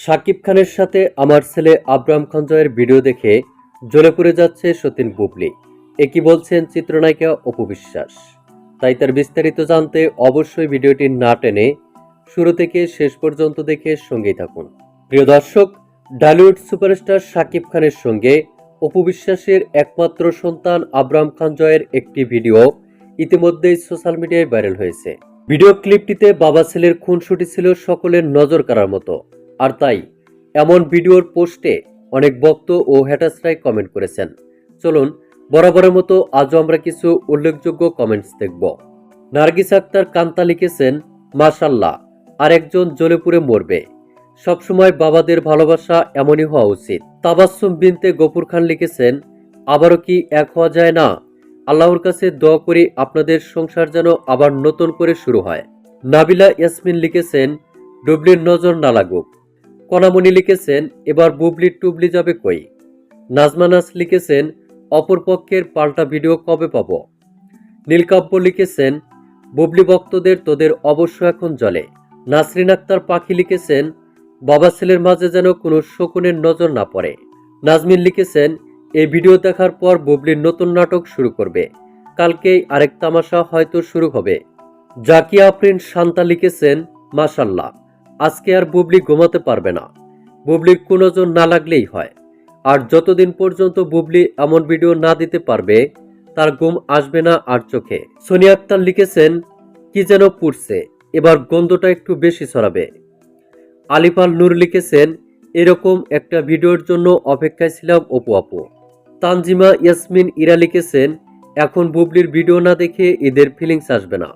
শাকিব খানের সাথে আমার ছেলে আব্রাম খান জয়ের ভিডিও দেখে জ্বলে পড়ে যাচ্ছে সতীন বুবলি। একই বলছেন চিত্রনায়িকা অপু বিশ্বাস? তাই তার বিস্তারিত জানতে অবশ্যই ভিডিওটি না টেনে শুরু থেকে শেষ পর্যন্ত দেখে সঙ্গেই থাকুন। প্রিয় দর্শক, ডালিউড সুপারস্টার শাকিব খানের সঙ্গে অপু বিশ্বাসের একমাত্র সন্তান আব্রাম খান জয়ের একটি ভিডিও ইতিমধ্যেই সোশ্যাল মিডিয়ায় ভাইরাল হয়েছে। ভিডিও ক্লিপটিতে বাবা ছেলের খুনসুটি ছিল সকলের নজর কাড়ার মতো। আর তাই, এমন ভিডিওর পোস্টে অনেক ভক্ত ও হ্যাটাসরাই কমেন্ট করেছেন। চলুন, বরাবরের মতো আজও আমরা কিছু উল্লেখযোগ্য কমেন্টস দেখব। নার্গিস আক্তার কান্তা লিখেছেন, মাশাল্লাহ আর একজন জ্বলে পুড়ে মরবে। সবসময় বাবাদের ভালোবাসা এমনই হওয়া উচিত। তাবাসুম বিনতে গফুর খান লিখেছেন, আবারও কি এক হওয়া যায় না? আল্লাহর কাছে দোয়া করি আপনাদের সংসার যেন আবার নতুন করে শুরু হয়। নাবিলা ইয়াসমিন লিখেছেন, ডুবলির নজর না লাগুক। কণামণি লিখেছেন, এবার বুবলি টুবলি যাবে কই? নাজমানাস লিখেছেন অপরপক্ষের পাল্টা ভিডিও কবে পাব? নীলকাব্য লিখেছেন, বুবলি ভক্তদের তোদের অবশ্য এখন জলে। নাসরিন আক্তার পাখি লিখেছেন, বাবা ছেলের মাঝে যেন কোনো শকুনের নজর না পড়ে। নাজমিন লিখেছেন, এই ভিডিও দেখার পর বুবলির নতুন নাটক শুরু করবে। কালকেই আরেক তামাশা হয়তো শুরু হবে। জাকিয়া আফরিন শান্তা লিখেছেন, মাশাল্লাহ। আজকে আর বুবলি ঘুমাতে পারবে না। বুবলির কুনজর না লাগলেই হয়। আর যতদিন পর্যন্ত বুবলি এমন ভিডিও না দিতে পারবে, তার ঘুম আসবে না আর চোখে। সোনিয়া আক্তার লিখেছেন, কি যেন পুড়ছে, এবার গন্ধটা একটু বেশি ছড়াবে। আলিফাল নূর লিখেছেন, এরকম একটা ভিডিওর জন্য অপেক্ষায় ছিলাম অপু আপু। তানজিমা ইয়াসমিন ইরা লিখেছেন, এখন বুবলির ভিডিও না দেখে এদের ফিলিংস আসবে না।